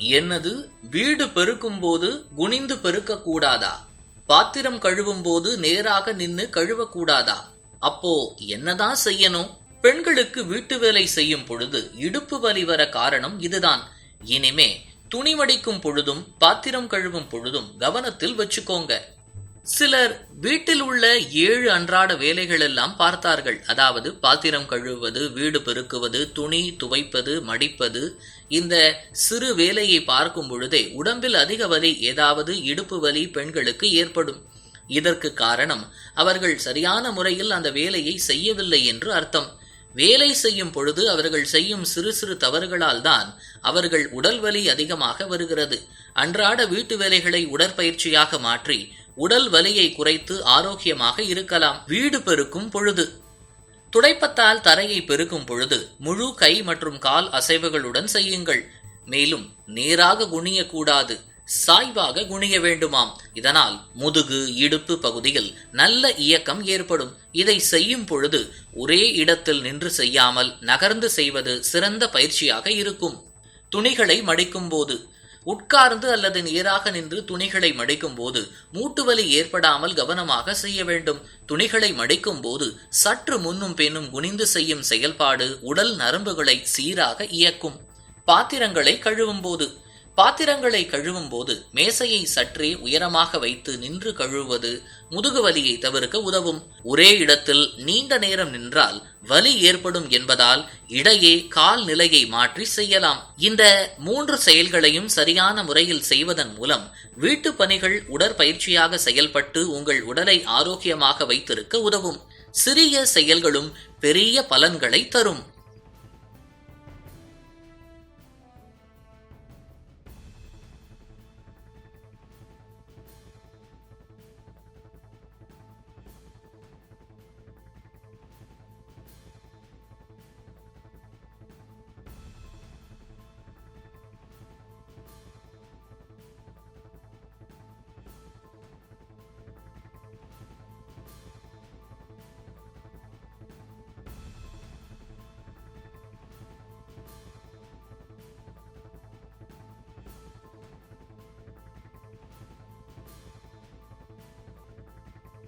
என்னது? வீடு பெருக்கும் போது குனிந்து பெருக்க கூடாதா பாத்திரம் கழுவும் போது நேராக நின்னு கழுவக்கூடாதா? அப்போ என்னதான் செய்யணும்? பெண்களுக்கு வீட்டு வேலை செய்யும் பொழுது இடுப்பு வலி வர காரணம் இதுதான். இனிமே துணி மடிக்கும் பொழுதும் பாத்திரம் கழுவும் பொழுதும் கவனத்தில் வச்சுக்கோங்க. சிலர் வீட்டில் உள்ள ஏழு அன்றாட வேலைகள் எல்லாம் பார்த்தார்கள். அதாவது பாத்திரம் கழுவுவது வீடு பெருக்குவது துணி துவைப்பது மடிப்பது. இந்த சிறு வேலையை பார்க்கும் பொழுதே உடம்பில் அதிக வலி ஏதாவது இடுப்பு வலி பெண்களுக்கு ஏற்படும். இதற்கு காரணம் அவர்கள் சரியான முறையில் அந்த வேலையை செய்யவில்லை என்று அர்த்தம். வேலை செய்யும் பொழுது அவர்கள் செய்யும் சிறு சிறு தவறுகளால் தான் அவர்கள் உடல் வலி அதிகமாக வருகிறது. அன்றாட வீட்டு வேலைகளை உடற்பயிற்சியாக மாற்றி உடல் வலியை குறைத்து ஆரோக்கியமாக இருக்கலாம். வீடு பெருக்கும் பொழுது. துடைப்பத்தால் தரையை பெருக்கும் பொழுது முழு கை மற்றும் கால் அசைவுகளுடன் செய்யுங்கள். மேலும் நேராக குனியக்கூடாது. சாய்வாக குனிய வேண்டுமாம். இதனால் முதுகு இடுப்பு பகுதியில் நல்ல இயக்கம் ஏற்படும். இதை செய்யும் பொழுது ஒரே இடத்தில் நின்று செய்யாமல் நகர்ந்து செய்வது சிறந்த பயிற்சியாக இருக்கும். துணிகளை மடிக்கும் போது உட்கார்ந்து அல்லது நேராக நின்று துணிகளை மடிக்கும் போது மூட்டுவலி ஏற்படாமல் கவனமாக செய்ய வேண்டும். துணிகளை மடிக்கும் போது சற்று முன்னும் பின்னும் குனிந்து செய்யும் செயல்பாடு உடல் நரம்புகளை சீராக இயக்கும். பாத்திரங்களை கழுவும் போது பாத்திரங்களை கழுவும் போது மேசையை சற்றே உயரமாக வைத்து நின்று கழுவுவது முதுகு வலியை தவிர்க்க உதவும். ஒரே இடத்தில் நீண்ட நேரம் நின்றால் வலி ஏற்படும் என்பதால் இடையே கால் நிலையை மாற்றி செய்யலாம். இந்த மூன்று செயல்களையும் சரியான முறையில் செய்வதன் மூலம் வீட்டு பணிகள் உடற்பயிற்சியாக செயல்பட்டு உங்கள் உடலை ஆரோக்கியமாக வைத்திருக்க உதவும். சிறிய செயல்களும் பெரிய பலன்களை தரும்.